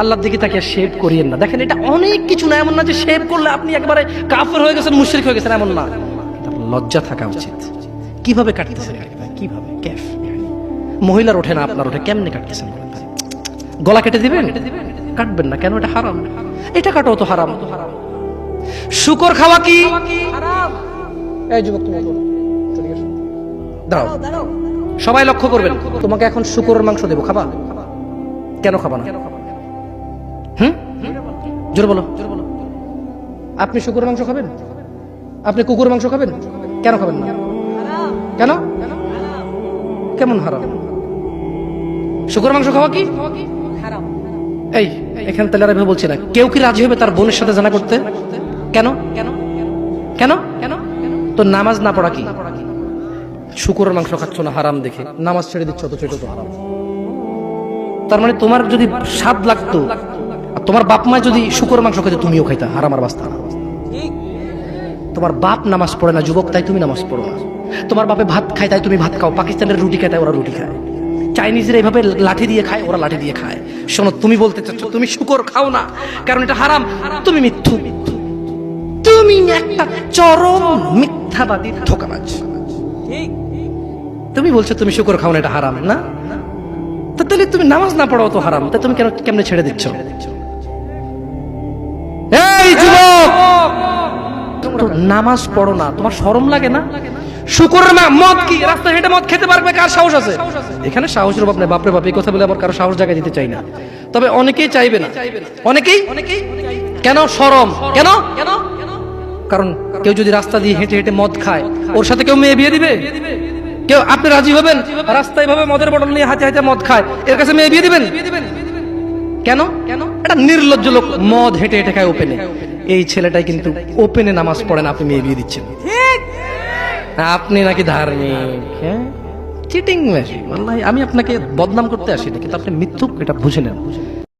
আল্লাহর দিকে তাকে শেভ করিয়েন না। দেখেন, এটা অনেক কিছু না, এমন না যে শেভ করলে আপনি একবারে কাফের হয়ে গেছেন, মুশরিক হয়ে গেছেন, এমন না। লজ্জা থাকা উচিত। কীভাবে কাটতেছেন কীভাবে? ক্যাফ মহিলার ওঠে না, আপনার ওঠে, কেমনে কাটতেছেন? গলা কেটে দিবেন? কাটবেন না, কেন এটা হারাম? এটা কাটো তো হারাম। শুকর খাওয়া কি? এই যুবক। দাঁড়াও। সবাই লক্ষ্য করবেন। তোমাকে এখন শুকরের মাংস দেবো, খাবা? কেন খাবা না? হুম? জোর বলো আপনি শুকরের মাংস খাবেন? আপনি কুকুর মাংস খাবেন? কেন খাবেন না? কেন? কেমন হারাম? শুকর মাংস খাওয়া কি? এই, এখানে তাহলে আর বলছি না। কেউ কি রাজি হবে তার বোনের সাথে জানা করতে? কেন? কেন? কেন কেন তো নামাজ না পড়া কি? শুকুরের মাংস খাচ্ছ না হারাম দেখে। নামাজ ছেড়ে দিচ্ছ তো সেটা তো হারাম। তার মানে তোমার যদি স্বাদ লাগতো তোমার বাপ মা যদি শুকুরের মাংস খেতে তুমিও খাইতা, আর বাস্তা তোমার বাপ নামাজ পড়ে না, যুবক, তাই তুমি নামাজ পড়ো না। তোমার বাপে ভাত খায়, তাই তুমি ভাত খাও। পাকিস্তানের রুটি খায়, তাই ওরা রুটি খায়। চাইনিজরা এইভাবে লাঠি দিয়ে খায়, ওরা লাঠি দিয়ে খায়। শোনো, তুমি বলতে চাচ্ছ, তুমি শুকর খাও না, কারণ এটা হারাম। তুমি মিথ্যু। তুমি একটা চরম মিথ্যাবাদী ধোকাবাজ। তুমি বলছো তুমি শুকর খাও না, এটা হারাম, না? তাহলে তুমি নামাজ না পড়াও তো হারাম। তা তুমি কেন কেমনে ছেড়ে দিচ্ছ? এই যুবক! নামাজ পড়ো না তোমার শরম লাগে না? শুকরের মদ কি? রাস্তা হেঁটে মদ খেতে পারবে? কার সাহস আছে? এখানে সাহসের অভাব নেই বাপরে বাপ এই কথা বলে আবার কারও সাহস জায়গায় দিতে চাই না। তবে অনেকেই চাইবে না। অনেকেই? কেন শরম কেন? কেন? কারণ কেউ যদি রাস্তা দিয়ে হেঁটে হেঁটে মদ খায় ওর সাথে কেউ মেয়ে বিয়ে দিবে? কেউ? আপনি রাজি হবেন? রাস্তায় ভাবে মদের বটল নিয়ে হাতে হাতে মদ খায়। এর কাছে মেয়ে বিয়ে দিবেন। কেন? কেন? একটা নির্লজ্জ লোক মদ হেঁটে হেঁটে খায় ওপেনে। এই ছেলেটাই কিন্তু ওপেনে নামাজ পড়েন আপনি মেয়ে বিয়ে দিচ্ছেন। আপনি নাকি ধার্মিক হ্যাঁ? চিটিং আমি আপনাকে বদনাম করতে আসিনি কিন্তু আপনি মিথ্যুক এটা বুঝে নেন।